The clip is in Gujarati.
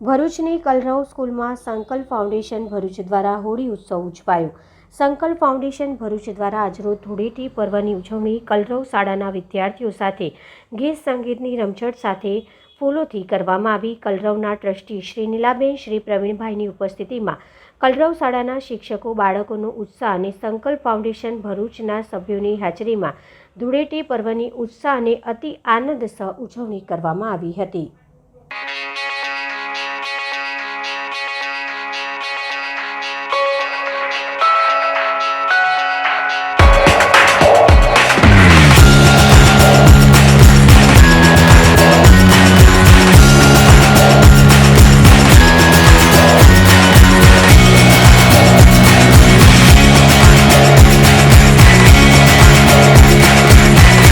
ભરૂચની કલરવ સ્કૂલમાં સંકલ્પ ફાઉન્ડેશન ભરૂચ દ્વારા હોળી ઉત્સવ ઉજવાયો. સંકલ્પ ફાઉન્ડેશન ભરૂચ દ્વારા આજરોજ ધૂળેટી પર્વની ઉજવણી કલરવ શાળાના વિદ્યાર્થીઓ સાથે, ગીત સંગીતની રમઝટ સાથે ફૂલોથી કરવામાં આવી. કલરવના ટ્રસ્ટી શ્રી નીલાબેન, શ્રી પ્રવીણભાઈની ઉપસ્થિતિમાં કલરવ શાળાના શિક્ષકો, બાળકોનો ઉત્સાહ અને સંકલ્પ ફાઉન્ડેશન ભરૂચના સભ્યોની હાજરીમાં ધૂળેટી પર્વની ઉત્સાહ અને અતિ આનંદ સહ ઉજવણી કરવામાં આવી હતી.